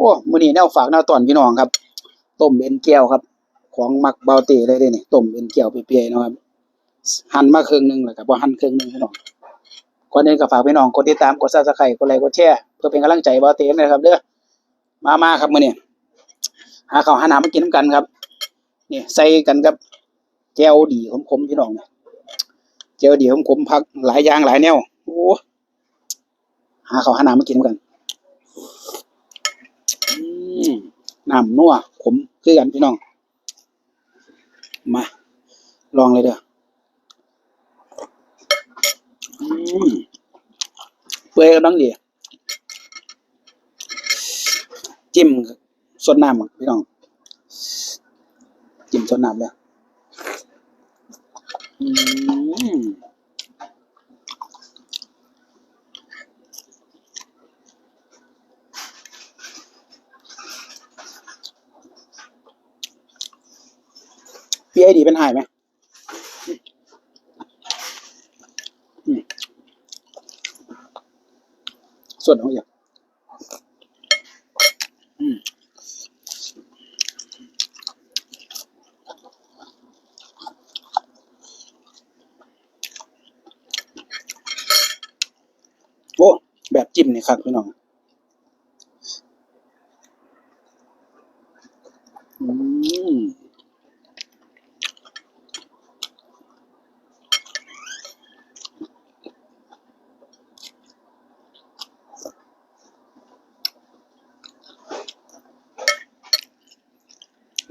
อ้มื้อนี้แนวฝากแนวตอนพี่น้องครับ ต้มเอ็นแก้วครับ ของมักเบาเตเลยเด้นี่ต้มเอ็นแก้วเปียๆนะครับหั่นมาครึ่งหนึงแล้วก็บ่หั่นครึ่งหนึงพี่น้องก่อนอื่นก็ฝากพี่น้องกดติดตามกด Subscribe กดไลค์กดแชร์เพื่อเป็นกำลังใจเบาเตนะครับเด้อมามาครับมื้อนี้หาข้าวหาน้ำมากินนำกันครับนี่ใส่กันกับแจ่วดีขมๆพี่น้องเนี่ยแจ่วดีขมๆผักหลายอย่างหลายแนว โอ้ หาข้าวหาน้ำมากินกัน น้ำนัวขมคือกันพี่น้อง มา ลองเลยเด้อเปื่อยกำลังดีจิ้มสดน้ำพี่น้อง จิ้มสดน้ำเลยอืม พี่ไอดีเป็นหายไหมส่วนของอย่างอืมโอ้ แบบจิ้มนี่ครับพี่น้อง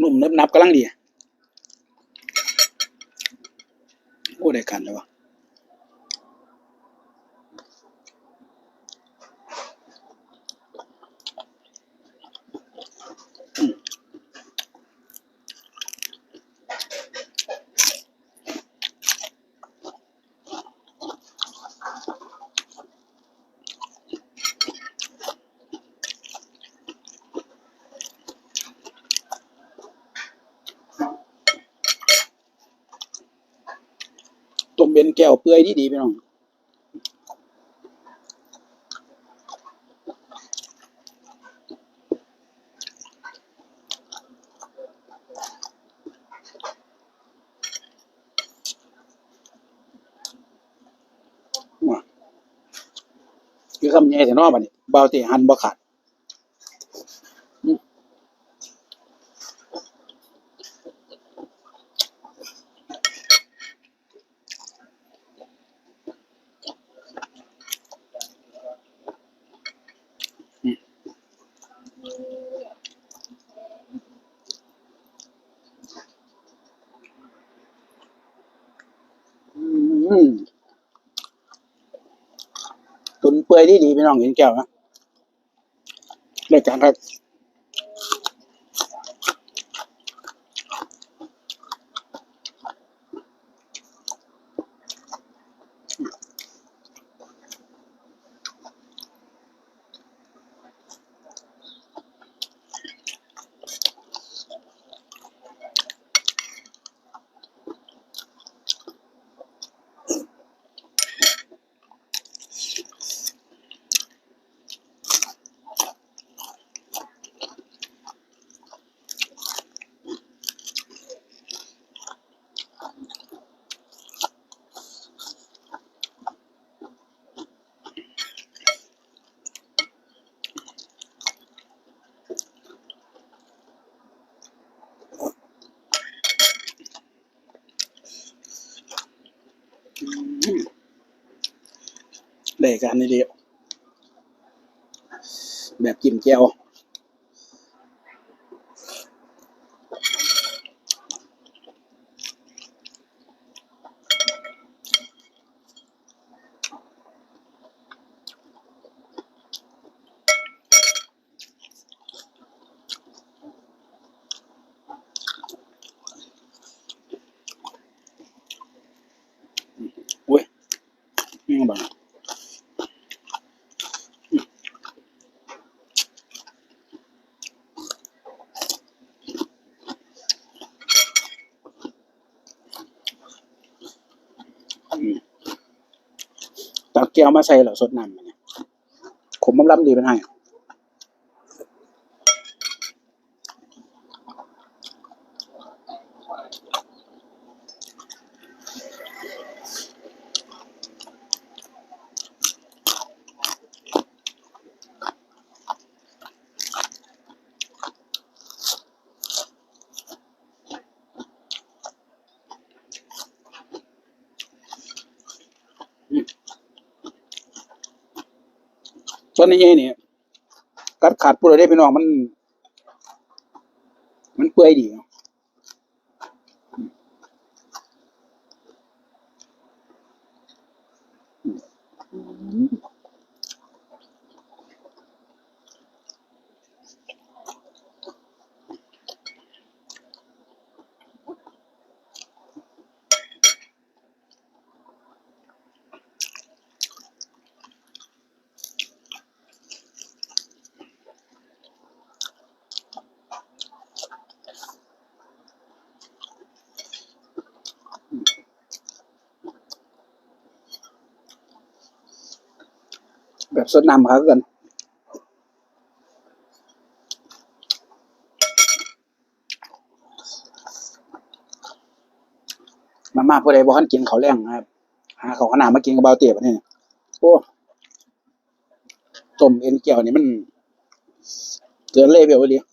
นุ่มเนิบนับกำลังดีโอ้ได้กันเลยวะ ต้มเป็นแก้วเปื่อยดีดีพี่น้องคือคำใหญ่แต่นอกบัดนี้เบาเตะหันบ่ขาดอืมอืมอืม ตุนเปื่อยดีดีพี่น้องเห็นแก้วนะรายการครับ ได้การนี่เดียวแบบจิ้มแจ่ว กแก้วมาใส่เหล่าสดน้ำเนี่ยขมมันล้ำดีเป็นไง ส่วนนี้นี่ยกัดขาดผู้ใดได้พี่น้องมัน มันเปื่อยดี แบบสดน้ำครับกันมันมาผู้ใดบ่คันกินเขาแรงนะครับ หาเขาขนาดมากินกับเบาเตี๋ยบอันนี้เนี่ยโอ้ต้มเอ็นเกี่ยวนี่มันเกินเลยเปล่าเลย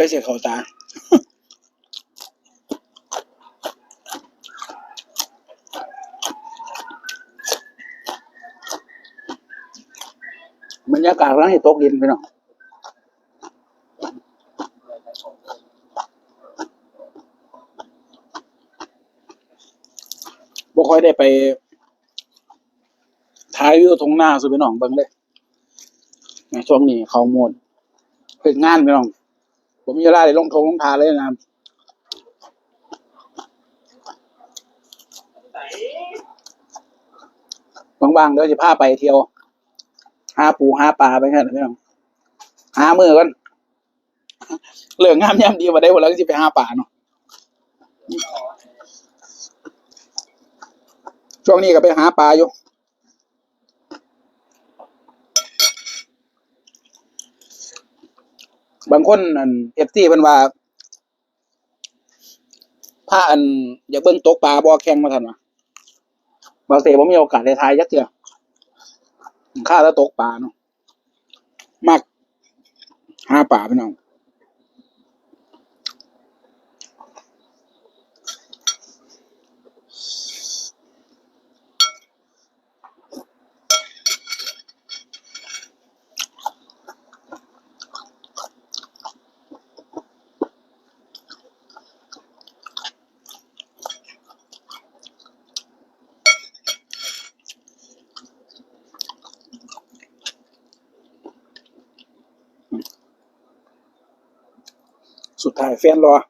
เลยเสียเขาตาบรรยากาศร้านให้ตกดินไปหน่อยบ่ค่อยได้ไปถ่ายวิวทงหน้าสุดไปหน่องเบิ่งเลยในช่วงนี้เขาหมดเป็นงานไปหน่อง ผมมีเวลาได้ลงทงลงทาเลยนะบางๆเดี๋ยวจะพาไปเที่ยว หาปูหาปลาไปแค่นั้นพี่น้องหามือกันเหลืองงามยามดีมาได้หมดแล้วจะไปหาปลาเนาะช่วงนี้ก็ไปหาปลาอยู่ บางคนอันเอฟซีเพิ่นว่าผ้าอันอยากเบิ่งตกปลาบ่อแข่งมาทันวะบางเสบ่มีโอกาสได้ทายยักเถื่อข้าแล้วตกปลาเนาะมักหาปลาพี่น้อง สุดท้ายแฟนรออื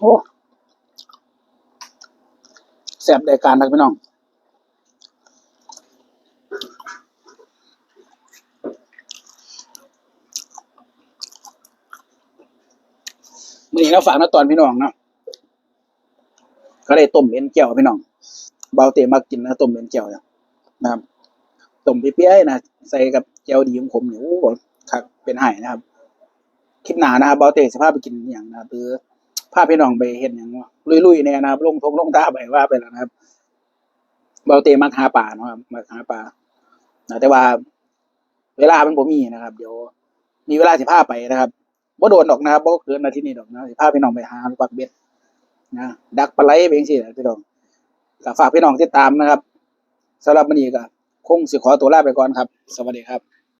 โอ้แสบได้การทักพี่น้อง มื่อนี้เราฝากนะตอนพี่น้องเนาะก็ได้ต้มเอ็นแก้วพี่น้อง เบาเตมากินนะต้มเอ็นแก้วเนี่ยนะครับต้มเปรี้ยๆนะใส่กับแก้วดีของผมเนี่ยโอ้โหคักเป็นไห้นะครับ คลิปหนานะครับเบาเตสภาพไปกินอย่างนะคือ พาพี่น้องไปเห็นอย่างลุยๆเนี่ยนะครับลงทงลงท่าไปว่าไปแล้วนะครับเบาเตมักหาป่าเนาะครับมักหาป่านะแต่ว่า เวลามันบ่มีนะครับ เดี๋ยว มีเวลาสิพาไปนะครับบ่โดนดอกนะครับบ่เกินอาทิตย์นี้ดอกนะสิพาพี่น้องไปหาปักเบ็ดนะดักปลาไหลไปจังซี่แหละพี่น้องก็ฝากพี่น้องติดตามนะครับสำหรับมื้อนี้ก็คงสิขอตัวลาไปก่อนครับ สวัสดีครับ